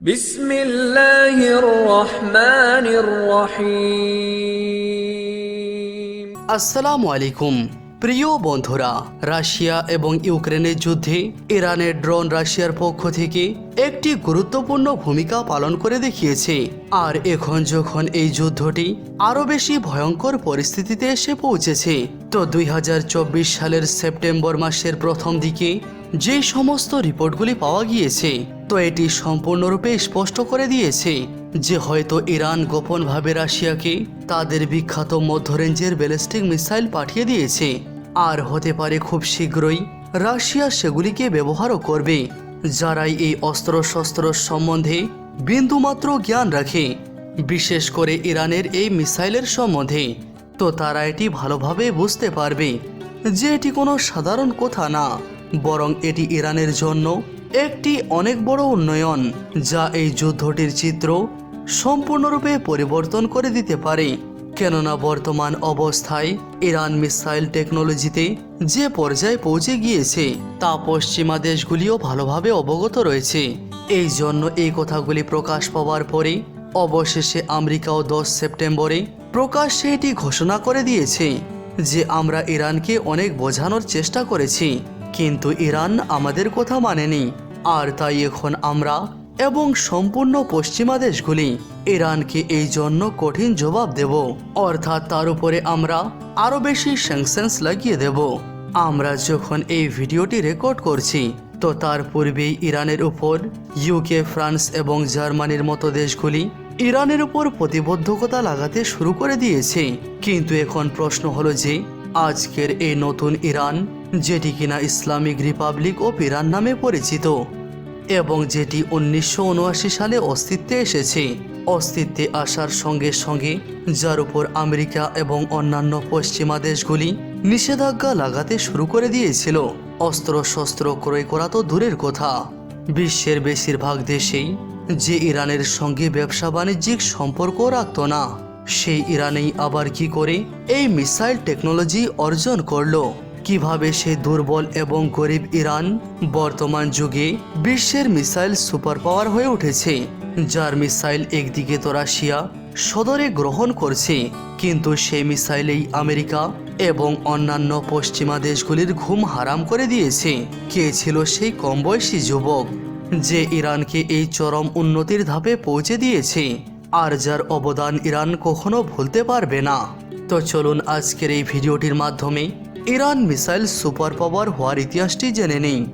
বিসমিল্লাহির আসসালামু আলাইকুম। প্রিয় বন্ধুরা, রাশিয়া এবং ইউক্রেনের যুদ্ধে ইরানের ড্রোন রাশিয়ার পক্ষ থেকে একটি গুরুত্বপূর্ণ ভূমিকা পালন করে দেখিয়েছে। আর এখন যখন এই যুদ্ধটি আরও বেশি ভয়ঙ্কর পরিস্থিতিতে এসে পৌঁছেছে, তো দুই হাজার চব্বিশ সালের সেপ্টেম্বর মাসের প্রথম দিকে যে সমস্ত রিপোর্টগুলি পাওয়া গিয়েছে, তো এটি সম্পূর্ণরূপে স্পষ্ট করে দিয়েছে যে হয়তো ইরান গোপনভাবে রাশিয়াকে তাদের বিখ্যাত মধ্য রেঞ্জের ব্যালিস্টিক মিসাইল পাঠিয়ে দিয়েছে। আর হতে পারে খুব শীঘ্রই রাশিয়া সেগুলিকে ব্যবহারও করবে, যারাই এই অস্ত্রশস্ত্র সম্বন্ধে বিন্দুমাত্র জ্ঞান রাখে। বিশেষ করে ইরানের এই মিসাইলের সম্বন্ধে, তো তারা এটি ভালোভাবে বুঝতে পারবে যে এটি কোনো সাধারণ কথা না। বরং এটি ইরানের জন্য একটি অনেক বড় উন্নয়ন, যা এই যুদ্ধটির চিত্র সম্পূর্ণরূপে পরিবর্তন করে দিতে পারে। কেননা বর্তমান অবস্থায় ইরান মিসাইল টেকনোলজিতে যে পর্যায়ে পৌঁছে গিয়েছে, তা পশ্চিমা দেশগুলিও ভালোভাবে অবগত রয়েছে। এই জন্য এই কথাগুলি প্রকাশ পাওয়ার পরে অবশেষে আমেরিকাও দশ সেপ্টেম্বরে প্রকাশ্যে এটি ঘোষণা করে দিয়েছে যে আমরা ইরানকে অনেক বোঝানোর চেষ্টা করেছি। কিন্তু ইরান আমাদের কথা মানেনি। আর তাই এখন আমরা এবং সম্পূর্ণ পশ্চিমা দেশগুলি ইরানকে এই জন্য কঠিন জবাব দেব। অর্থাৎ তার উপরে আমরা আরও বেশি স্যাংশনস লাগিয়ে দেব। আমরা যখন এই ভিডিওটি রেকর্ড করছি, তো তার পূর্বেই ইরানের উপর ইউকে ফ্রান্স এবং জার্মানির মতো দেশগুলি ইরানের উপর প্রতিবদ্ধকতা লাগাতে শুরু করে দিয়েছে। কিন্তু এখন প্রশ্ন হলো যে, আজকের এই নতুন ইরান যেটি কিনা ইসলামিক রিপাবলিক অফ ইরান নামে পরিচিত, এবং যেটি উনিশশো উনআশি সালে অস্তিত্বে এসেছে। অস্তিত্বে আসার সঙ্গে সঙ্গে, যার উপর আমেরিকা এবং অন্যান্য পশ্চিমা দেশগুলি নিষেধাজ্ঞা লাগাতে শুরু করে দিয়েছিল। অস্ত্র শস্ত্র ক্রয় করা তো দূরের কথা। বিশ্বের বেশিরভাগ দেশেই যে ইরানের সঙ্গে ব্যবসা বাণিজ্যিক সম্পর্ক রাখত না, সেই ইরানেই আবার কি করে এই মিসাইল টেকনোলজি অর্জন করল। কীভাবে সে দুর্বল এবং গরিব ইরান বর্তমান যুগে বিশ্বের মিসাইল সুপার পাওয়ার হয়ে উঠেছে, যার মিসাইল একদিকে তো রাশিয়া সদরে গ্রহণ করছে, কিন্তু সেই মিসাইলেই আমেরিকা এবং অন্যান্য পশ্চিমা দেশগুলির ঘুম হারাম করে দিয়েছে। কে ছিল সেই কম বয়সী যুবক যে ইরানকে এই চরম উন্নতির ধাপে পৌঁছে দিয়েছে? আর যার অবদান ইরান কখনো ভুলতে পারবে না। তো চলুন আজকের এই ভিডিওটির মাধ্যমে ইরান মিসাইল সুপার পাওয়ার হওয়ার ইতিহাসটি জেনে নেই।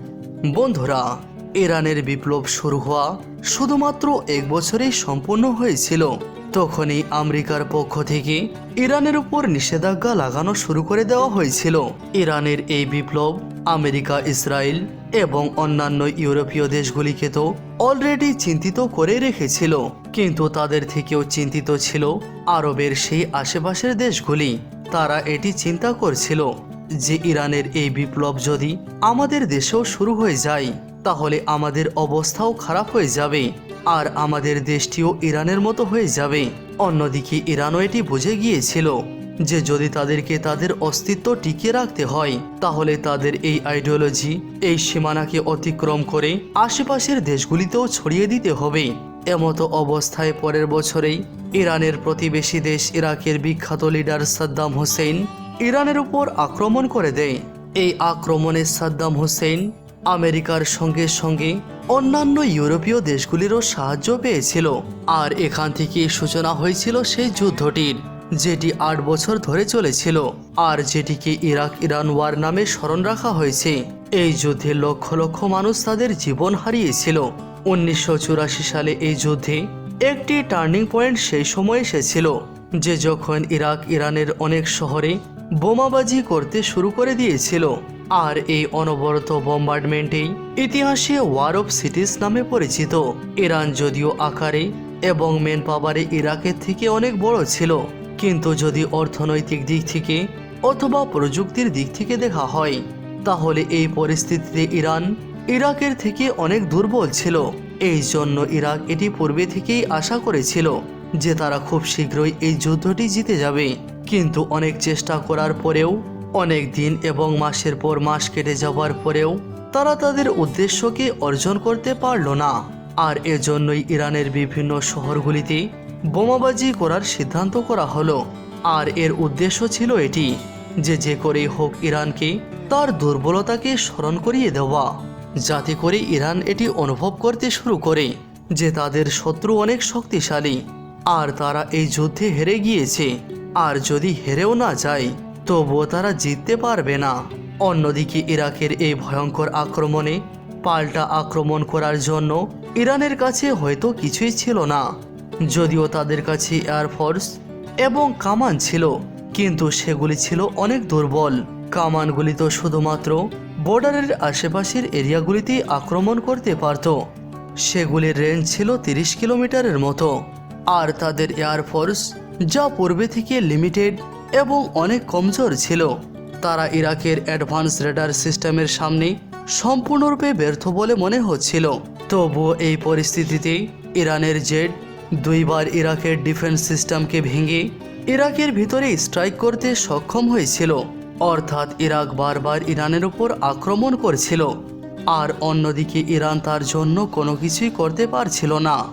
বন্ধুরা, ইরানের বিপ্লব শুরু হওয়া শুধুমাত্র এক বছরেই সম্পূর্ণ হয়েছিল। তখনই আমেরিকার পক্ষ থেকে ইরানের উপর নিষেধাজ্ঞা লাগানো শুরু করে দেওয়া হয়েছিল। ইরানের এই বিপ্লব আমেরিকা, ইসরায়েল এবং অন্যান্য ইউরোপীয় দেশগুলিকে তো অলরেডি চিন্তিত করে রেখেছিল। কিন্তু তাদের থেকেও চিন্তিত ছিল আরবের সেই আশেপাশের দেশগুলি। তারা এটি চিন্তা করছিল যে ইরানের এই বিপ্লব যদি আমাদের দেশেও শুরু হয়ে যায়, তাহলে আমাদের অবস্থাও খারাপ হয়ে যাবে, আর আমাদের দেশটিও ইরানের মতো হয়ে যাবে। অন্যদিকে ইরানও এটি বুঝে গিয়েছিল যে যদি তাদেরকে তাদের অস্তিত্ব টিকিয়ে রাখতে হয়, তাহলে তাদের এই আইডিওলজি, এই সীমানাকে অতিক্রম করে আশেপাশের দেশগুলিতেও ছড়িয়ে দিতে হবে। এমতো অবস্থায় পরের বছরেই ইরানের প্রতিবেশী দেশ ইরাকের বিখ্যাত লিডার সাদ্দাম হোসেন ইরানের উপর আক্রমণ করে দেয়। এই আক্রমণে সাদ্দাম হোসেন আমেরিকার সঙ্গে সঙ্গে অন্যান্য ইউরোপীয় দেশগুলিরও সাহায্য পেয়েছিল। আর এখান থেকে সূচনা হয়েছিল সেই যুদ্ধটির, যেটি আট বছর ধরে চলেছিল। আর যেটিকে ইরাক ইরান ওয়ার নামে স্মরণ রাখা হয়েছে। এই যুদ্ধে লক্ষ লক্ষ মানুষ তাদের জীবন হারিয়েছিল। উনিশশো চুরাশি সালে এই যুদ্ধে একটি টার্নিং পয়েন্ট সেই সময় এসেছিল, যে যখন ইরাক ইরানের অনেক শহরে বোমাবাজি করতে শুরু করে দিয়েছিল। আর এই অনবরত বোম্বার্ডমেন্টেই ইতিহাসে ওয়ার অফ সিটিস নামে পরিচিত। ইরান যদিও আকারে এবং মেন পাওয়ারে ইরাকের থেকে অনেক বড় ছিল। কিন্তু যদি অর্থনৈতিক দিক থেকে অথবা প্রযুক্তির দিক থেকে দেখা হয়, তাহলে এই পরিস্থিতিতে ইরান ইরাকের থেকে অনেক দুর্বল ছিল। এই জন্য ইরাক এটি পূর্বে থেকেই আশা করেছিল যে তারা খুব শীঘ্রই এই যুদ্ধটি জিতে যাবে। কিন্তু অনেক চেষ্টা করার পরেও, অনেক দিন এবং মাসের পর মাস কেটে যাওয়ার পরেও তারা তাদের উদ্দেশ্যকে অর্জন করতে পারল না। আর এজন্যই ইরানের বিভিন্ন শহরগুলিতে বোমাবাজি করার সিদ্ধান্ত করা হলো। আর এর উদ্দেশ্য ছিল এটি, যে যে করেই হোক ইরানকে তার দুর্বলতাকে স্মরণ করিয়ে দেওয়া, যাতে করে ইরান এটি অনুভব করতে শুরু করে, যে তাদের শত্রু অনেক শক্তিশালী, আর তারা এই যুদ্ধে হেরে গিয়েছে। আর যদি হেরেও না যায় তবুও তারা জিততে পারবে না। অন্যদিকে ইরাকের এই ভয়ঙ্কর আক্রমণে পাল্টা আক্রমণ করার জন্য ইরানের কাছে হয়তো কিছুই ছিল না। যদিও তাদের কাছে এয়ারফোর্স এবং কামান ছিল, কিন্তু সেগুলি ছিল অনেক দুর্বল। কামানগুলি তো শুধুমাত্র বর্ডারের আশেপাশের এরিয়াগুলিতেই আক্রমণ করতে পারত। সেগুলির রেঞ্জ ছিল তিরিশ কিলোমিটারের মতো। আর তাদের এয়ারফোর্স যা পূর্বে থেকে লিমিটেড এবং অনেক কমজোর ছিল। তারা ইরাকের অ্যাডভান্স রেডার সিস্টেমের সামনে সম্পূর্ণরূপে ব্যর্থ বলে মনে হচ্ছিল। তবুও এই পরিস্থিতিতে ইরানের জেড দুইবার ইরাকের ডিফেন্স সিস্টেমকে ভেঙে ইরাকের ভিতরে স্ট্রাইক করতে সক্ষম হয়েছিল। অর্থাৎ ইরাক বারবার ইরানের উপর আক্রমণ করছিল। আর অন্যদিকে ইরান তার জন্য কোনো কিছুই করতে পারছিল না।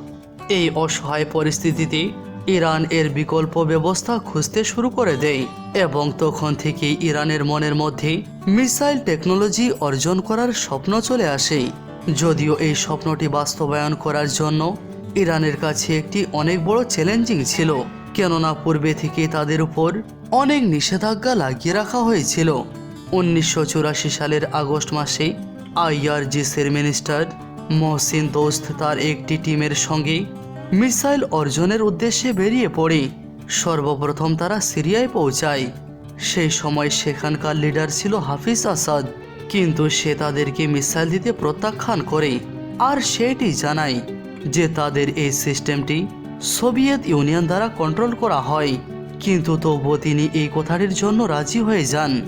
এই অসহায় পরিস্থিতিতে ইরান এর বিকল্প ব্যবস্থা খুঁজতে শুরু করে দেয় এবং তখন থেকেই ইরানের মনের মধ্যে মিসাইল টেকনোলজি অর্জন করার স্বপ্ন চলে আসে। যদিও এই স্বপ্নটি বাস্তবায়ন করার জন্য ইরানের কাছে একটি অনেক বড় চ্যালেঞ্জিং ছিল, কেননা পূর্বে থেকে তাদের উপর অনেক নিষেধাজ্ঞা লাগিয়ে রাখা হয়েছিল। উনিশশো চুরাশি সালের আগস্ট মাসে আইআরজিসির মিনিস্টার মহসিন দোস্ত তার একটি টিমের সঙ্গে মিসাইল অর্জনের উদ্দেশ্যে বেরিয়ে পড়ে। সর্বপ্রথম তারা সিরিয়ায় পৌঁছায়। সেই সময় সেখানকার লিডার ছিল হাফিজ আসাদ, কিন্তু সে তাদেরকে মিসাইল দিতে প্রত্যাখ্যান করে আর সেটি জানায় যে তাদের এই সিস্টেমটি সোভিয়েত ইউনিয়ন দ্বারা কন্ট্রোল করা হয়। কিন্তু তবুও তিনি এই কথাটির জন্য রাজি হয়ে যান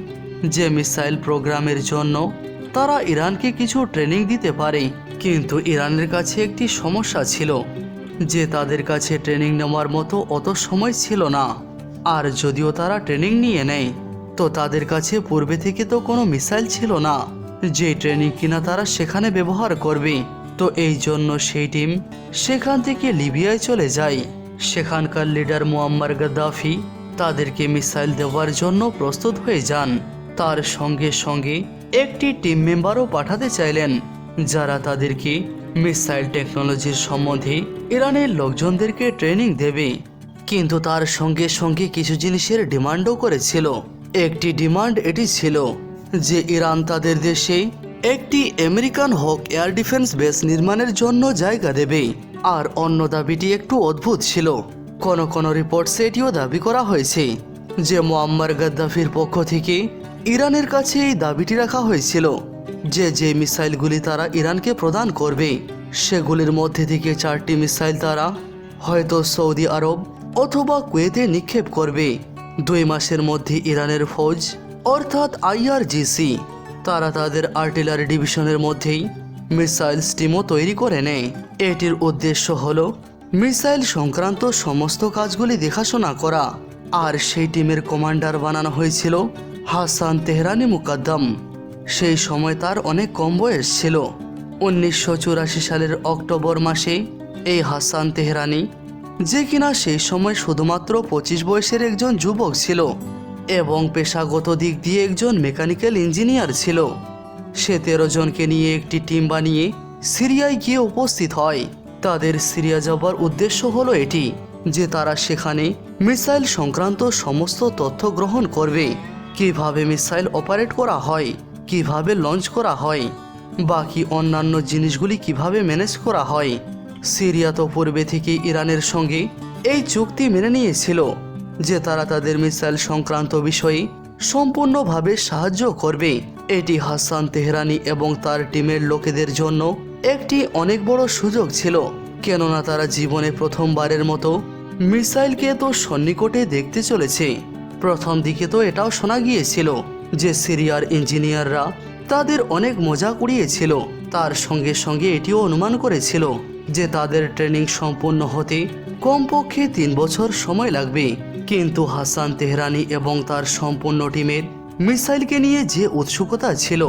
যে মিসাইল প্রোগ্রামের জন্য তারা ইরানকে কিছু ট্রেনিং দিতে পারে। কিন্তু ইরানের কাছে একটি সমস্যা ছিল। যে তাদের কাছে ট্রেনিং নেওয়ার মতো অত সময় ছিল না। আর যদিও তারা ট্রেনিং নিয়ে নেয়, তো তাদের কাছে পূর্বে থেকে তো কোনো মিসাইল ছিল না। যে ট্রেনিং কিনা তারা সেখানে ব্যবহার করবে। তো এই জন্য সেই টিম সেখান থেকে লিবিয়ায় চলে যায়। সেখানকার লিডার মুয়াম্মার গাদ্দাফি তাদেরকে মিসাইল দেওয়ার জন্য প্রস্তুত হয়ে যান। তার সঙ্গে সঙ্গে একটি টিম মেম্বারও পাঠাতে চাইলেন, যারা তাদেরকে মিসাইল টেকনোলজির সম্বন্ধে ইরানের লোকজনদেরকে ট্রেনিং দেবে। কিন্তু তার সঙ্গে সঙ্গে কিছু জিনিসের ডিমান্ডও করেছিল। একটি ডিমান্ড এটি ছিল যে ইরান তাদের দেশে একটি American hawk air defence base নির্মাণের জন্য জায়গা দেবে। আর অন্য দাবিটি একটু অদ্ভুত ছিল। কোন কোন রিপোর্টসে এটিও দাবি করা হয়েছে যে মোয়াম্মার গাদ্দাফির পক্ষ থেকে ইরানের কাছে এই দাবিটি রাখা হয়েছিল। যে যে মিসাইলগুলি তারা ইরানকে প্রদান করবে, সেগুলির মধ্যে থেকে চারটি মিসাইল তারা হয়তো সৌদি আরব অথবা কুয়েতে নিক্ষেপ করবে। দুই মাসের মধ্যে ইরানের ফৌজ, অর্থাৎ আইআরজিসি, তারা তাদের আর্টিলারি ডিভিশনের মধ্যেই মিসাইল স্টিমও তৈরি করে নেয়। এটির উদ্দেশ্য হল মিসাইল সংক্রান্ত সমস্ত কাজগুলি দেখাশোনা করা। আর সেই টিমের কমান্ডার বানানো হয়েছিল হাসান তেহরানি মুকাদ্দম। সেই সময় তার অনেক কম বয়স ছিল। উনিশশো চুরাশি সালের অক্টোবর মাসে এই হাসান তেহরানি, যে কিনা সেই সময় শুধুমাত্র পঁচিশ বয়সের একজন যুবক ছিল এবং পেশাগত দিক দিয়ে একজন মেকানিক্যাল ইঞ্জিনিয়ার ছিল। সে তেরো জনকে নিয়ে একটি টিম বানিয়ে সিরিয়ায় গিয়ে উপস্থিত হয়। তাদের সিরিয়া যাবার উদ্দেশ্য হলো এটি যে তারা সেখানে মিসাইল সংক্রান্ত সমস্ত তথ্য গ্রহণ করবে। কীভাবে মিসাইল অপারেট করা হয়? কীভাবে লঞ্চ করা হয়? বাকি অন্যান্য জিনিসগুলি কীভাবে ম্যানেজ করা হয়? সিরিয়া তো পূর্বে থেকে ইরানের সঙ্গে এই চুক্তি মেনে নিয়েছিল যে তারা তাদের মিসাইল সংক্রান্ত বিষয়ে সম্পূর্ণভাবে সাহায্য করবে। এটি হাসান তেহরানি এবং তার টিমের লোকেদের জন্য একটি অনেক বড় সুযোগ ছিল, কেননা তারা জীবনে প্রথমবারের মতো মিসাইলকে তো সন্নিকটে দেখতে চলেছে। প্রথম দিকে তো এটাও শোনা গিয়েছিল যে সিরিয়ার ইঞ্জিনিয়াররা তাদের অনেক মজা কুড়িয়েছিল, তার সঙ্গে সঙ্গে এটিও অনুমান করেছিল যে তাদের ট্রেনিং সম্পূর্ণ হতে কমপক্ষে তিন বছর সময় লাগবে। কিন্তু হাসান তেহরানি এবং তার সম্পূর্ণ টিমের মিসাইলকে নিয়ে যে উৎসুকতা ছিল,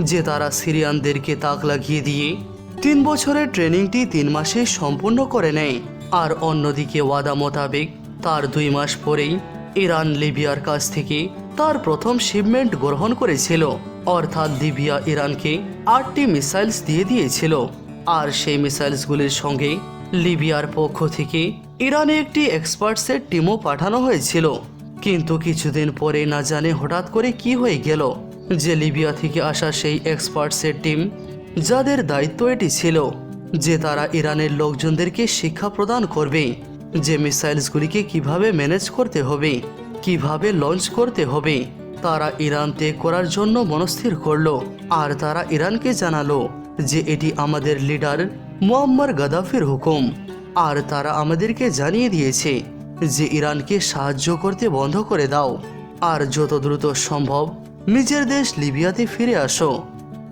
যে তারা সিরিয়ানদেরকে তাক লাগিয়ে দিয়ে তিন বছরের ট্রেনিংটি তিন মাসে সম্পূর্ণ করে নেয়। আর অন্যদিকে ওয়াদা মোতাবেক, তার দুই মাস পরেই ইরান লিবিয়ার কাছ থেকে তার প্রথম শিপমেন্ট গ্রহণ করেছিল। অর্থাৎ লিবিয়া ইরানকে আটটি মিসাইলস দিয়ে দিয়েছিল। আর সেই মিসাইলসগুলির সঙ্গে লিবিয়ার পক্ষ থেকে ইরানে একটি এক্সপার্টসের টিমও পাঠানো হয়েছিল। কিন্তু কিছুদিন পরে না জানে হঠাৎ করে কি হয়ে গেল। যে লিবিয়া থেকে আসা সেই এক্সপার্টসের টিম যাদের দায়িত্ব এটি ছিল, যে তারা ইরানের লোকজনদেরকে শিক্ষা প্রদান করবে, যে মিসাইলসগুলিকে কীভাবে ম্যানেজ করতে হবে কীভাবে লঞ্চ করতে হবে? তারা ইরান ত্যাগ করার জন্য মনস্থির করল। আর তারা ইরানকে জানালো যে এটি আমাদের লিডার মুয়াম্মার গাদাফির হুকুম। আর তারা আমাদেরকে জানিয়ে দিয়েছে যে ইরানকে সাহায্য করতে বন্ধ করে দাও। আর যত দ্রুত সম্ভব নিজের দেশ লিবিয়াতে ফিরে আসো।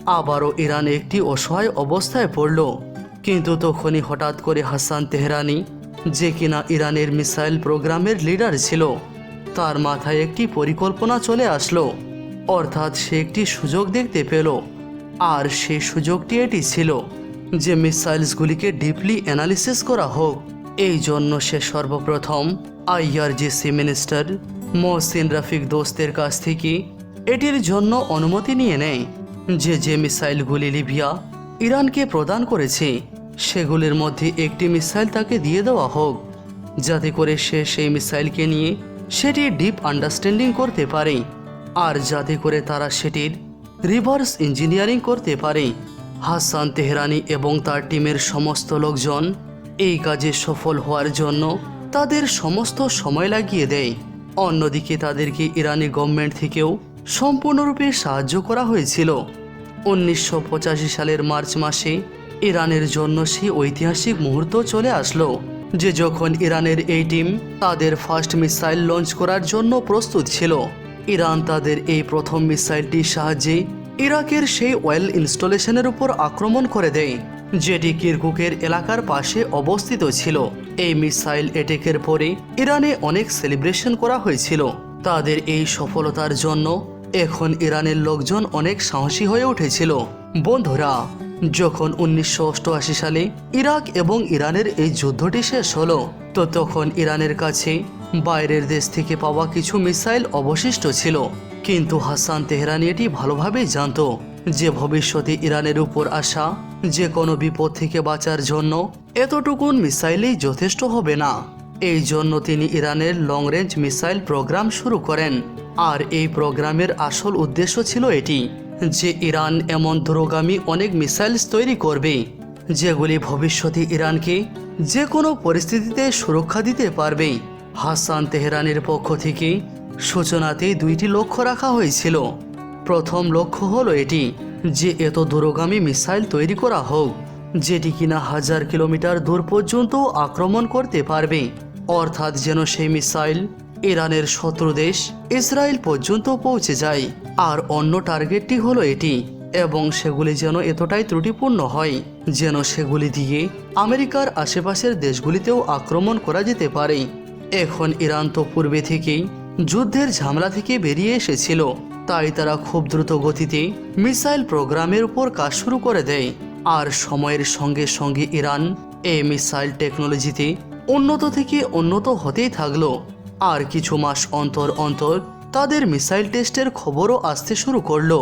আবারও ইরান একটি অসহায় অবস্থায় পড়ল। কিন্তু তখনই হঠাৎ করে হাসান তেহরানি, যে কিনা ইরানের মিসাইল প্রোগ্রামের লিডার ছিল তার মাথায় একটি পরিকল্পনা চলে আসলো। অর্থাৎ সে একটি সুযোগ দেখতে পেল। আর সেই সুযোগটি এটি ছিল যে মিসাইলসগুলিকে ডিপলি অ্যানালিসিস করা হোক। এই জন্য সে সর্বপ্রথম আইআরজিসি মিনিস্টার মহসিন রাফিক দোস্তের কাছ থেকে এটির জন্য অনুমতি নিয়ে নেয় যে যে মিসাইলগুলি লিবিয়া ইরানকে প্রদান করেছে, সেগুলির মধ্যে একটি মিসাইল তাকে দিয়ে দেওয়া হোক। যাতে করে সে সেই মিসাইলকে নিয়ে সেটি ডিপ আন্ডারস্ট্যান্ডিং করতে পারে। আর যাতে করে তারা সেটির রিভার্স ইঞ্জিনিয়ারিং করতে পারে। হাসান তেহরানি এবং তার টিমের সমস্ত লোকজন এই কাজে সফল হওয়ার জন্য তাদের সমস্ত সময় লাগিয়ে দেয়। অন্যদিকে তাদেরকে ইরানি গভর্নমেন্ট থেকেও সম্পূর্ণরূপে সাহায্য করা হয়েছিল। উনিশশো পঁচাশি সালের মার্চ মাসে ইরানের জন্য সেই ঐতিহাসিক মুহূর্ত চলে আসলো। যে যখন ইরানের এই টিম তাদের ফার্স্ট মিসাইল লঞ্চ করার জন্য প্রস্তুত ছিল, ইরান তাদের এই প্রথম মিসাইলটির সাহায্যে ইরাকের সেই অয়েল ইনস্টলেশনের উপর আক্রমণ করে দেয়, যেটি কিরকুকের এলাকার পাশে অবস্থিত ছিল। এই মিসাইল অ্যাটেকের পরে ইরানে অনেক সেলিব্রেশন করা হয়েছিল। তাদের এই সফলতার জন্য এখন ইরানের লোকজন অনেক সাহসী হয়ে উঠেছিল। বন্ধুরা যখন উনিশশো অষ্টআশি সালে ইরাক এবং ইরানের এই যুদ্ধটি শেষ হলো, তো তখন ইরানের কাছে বাইরের দেশ থেকে পাওয়া কিছু মিসাইল অবশিষ্ট ছিল। কিন্তু হাসান তেহরানি এটি ভালোভাবেই জানত যে ভবিষ্যতে ইরানের উপর আসা যে কোনো বিপদ থেকে বাঁচার জন্য এতটুকুন মিসাইলই যথেষ্ট হবে না। এই জন্য তিনি ইরানের লং রেঞ্জ মিসাইল প্রোগ্রাম শুরু করেন। আর এই প্রোগ্রামের আসল উদ্দেশ্য ছিল এটি। যে ইরান এমন দূরগামী অনেক মিসাইলস তৈরি করবে, যেগুলি ভবিষ্যতে ইরানকে যে কোনো পরিস্থিতিতে সুরক্ষা দিতে পারবে। হাসান তেহরানের পক্ষ থেকে সূচনাতেই দুইটি লক্ষ্য রাখা হয়েছিল। প্রথম লক্ষ্য হলো এটি, যে এত দূরগামী মিসাইল তৈরি করা হোক, যেটি কিনা হাজার কিলোমিটার দূর পর্যন্ত আক্রমণ করতে পারবে। অর্থাৎ যেন সেই মিসাইল ইরানের শত্রু দেশ ইসরায়েল পর্যন্ত পৌঁছে যায়। আর অন্য টার্গেটটি হলো এটি, এবং সেগুলি যেন এতটাই ত্রুটিপূর্ণ হয় যেন সেগুলি দিয়ে আমেরিকার আশেপাশের দেশগুলিতেও আক্রমণ করা যেতে পারে। এখন ইরান তো পূর্বে থেকেই যুদ্ধের ঝামেলা থেকে বেরিয়ে এসেছিল, তাই তারা খুব দ্রুত গতিতে মিসাইল প্রোগ্রামের উপর কাজ শুরু করে দেয়। আর সময়ের সঙ্গে সঙ্গে ইরান এই মিসাইল টেকনোলজিতে উন্নত থেকে উন্নত হতেই থাকল। আর কিছু মাস অন্তর অন্তর তাদের মিসাইল টেস্টের খবরও আসতে শুরু করল।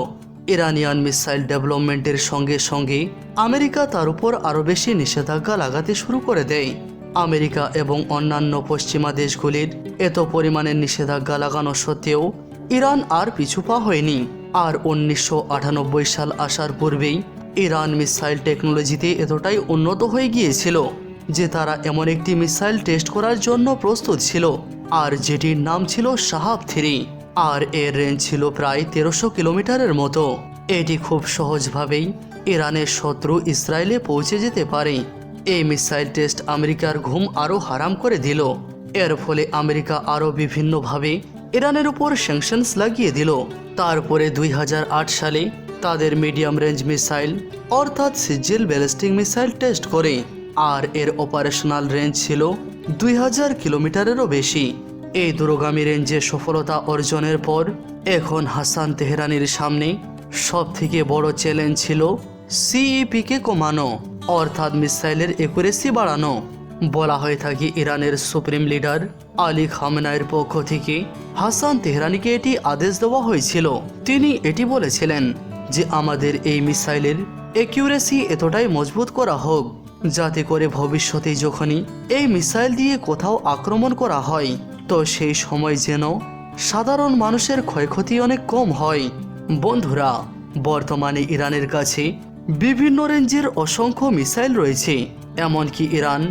ইরানিয়ান মিসাইল ডেভেলপমেন্টের সঙ্গে সঙ্গে আমেরিকা তার উপর আরও বেশি নিষেধাজ্ঞা লাগাতে শুরু করে দেয়। আমেরিকা এবং অন্যান্য পশ্চিমা দেশগুলির এত পরিমাণের নিষেধাজ্ঞা লাগানো সত্ত্বেও ইরান আর পিছু পা হয়নি। আর উনিশশো আটানব্বই সাল আসার পূর্বেই ইরান মিসাইল টেকনোলজিতে এতটাই উন্নত হয়ে গিয়েছিল যে তারা এমন একটি মিসাইল টেস্ট করার জন্য প্রস্তুত ছিল। আর যেটির নাম ছিল সাহাব থ্রি। আর এর রেঞ্জ ছিল প্রায় তেরোশো কিলোমিটারের মতো। এটি খুব সহজভাবেই ইরানের শত্রু ইসরায়েলে পৌঁছে যেতে পারে। এই মিসাইল টেস্ট আমেরিকার ঘুম আরও হারাম করে দিল। এর ফলে আমেরিকা আরও বিভিন্নভাবে ইরানের উপর স্যাংশনস লাগিয়ে দিল। তারপরে দুই হাজার আট সালে তাদের মিডিয়াম রেঞ্জ মিসাইল অর্থাৎ সিজিল ব্যালিস্টিক মিসাইল টেস্ট করে। আর এর অপারেশনাল রেঞ্জ ছিল দুই হাজার কিলোমিটারেরও বেশি। এই দূরগামী রেঞ্জে সফলতা অর্জনের পর এখন হাসান তেহরানির সামনে সব থেকে বড় চ্যালেঞ্জ ছিল সিইপিকে কমানো, অর্থাৎ মিসাইলের একুরেসি বাড়ানো। বলা হয়ে থাকে ইরানের সুপ্রিম লিডার আলী খামেনাইয়ের পক্ষ থেকে হাসান তেহরানিকে এটি আদেশ দেওয়া হয়েছিল। তিনি এটি বলেছিলেন যে, আমাদের এই মিসাইলের একিউরেসি এতটাই মজবুত করা হোক, যাতে করে ভবিষ্যতে যখনই এই মিসাইল দিয়ে কোথাও আক্রমণ করা হয় সেই সময় যেন সাধারণ মানুষের ক্ষয়ক্ষতি অনেক কম হয়। বন্ধুরা, বর্তমানে ইরানের কাছে বিভিন্ন রেঞ্জের অসংখ্য মিসাইল রয়েছে। এমনকি ইরান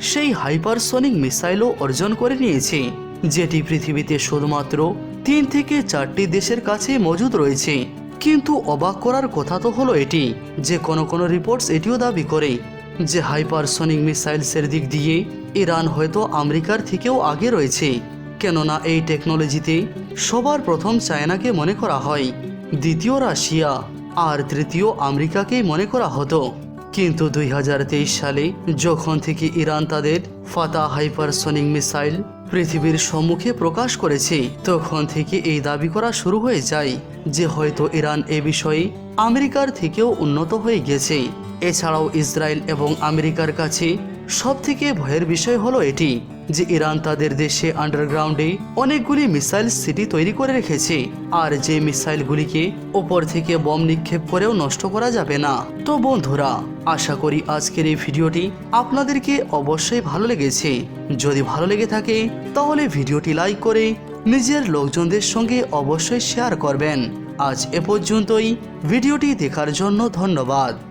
সেই হাইপারসনিক মিসাইলও অর্জন করে নিয়েছে, যেটি পৃথিবীতে শুধুমাত্র তিন থেকে চারটি দেশের কাছে মজুদ রয়েছে। কিন্তু অবাক করার কথা তো হলো এটি, যে কোনো কোনো রিপোর্টস এটিও দাবি করে যে হাইপারসনিক মিসাইলসের দিক দিয়ে ইরান হয়তো আমেরিকার থেকেও আগে রয়েছে, কেননা এই টেকনোলজিতে সবার প্রথম চায়নাকে মনে করা হয়, দ্বিতীয় রাশিয়া আর তৃতীয় আমেরিকাকেই মনে করা হতো। কিন্তু দুই হাজার তেইশ সালে যখন থেকে ইরান তাদের ফাতা হাইপারসনিক মিসাইল পৃথিবীর সম্মুখে প্রকাশ করেছে। তখন থেকে এই দাবি করা শুরু হয়ে যায় যে হয়তো ইরান এ বিষয়ে আমেরিকার থেকেও উন্নত হয়ে গেছে। এছাড়াও ইসরায়েল এবং আমেরিকার কাছে সব থেকে ভয়ের বিষয় হলো এটি, যে ইরান তাদের দেশে আন্ডারগ্রাউন্ডে অনেকগুলি মিসাইল সিটি তৈরি করে রেখেছে, আর যে মিসাইলগুলিকে ওপর থেকে বম নিক্ষেপ করেও নষ্ট করা যাবে না। তো বন্ধুরা, আশা করি আজকের এই ভিডিওটি আপনাদেরকে অবশ্যই ভালো লেগেছে। যদি ভালো লেগে থাকে, তাহলে ভিডিওটি লাইক করে নিজের লোকজনদের সঙ্গে অবশ্যই শেয়ার করবেন। আজ এ পর্যন্তই, ভিডিওটি দেখার জন্য ধন্যবাদ।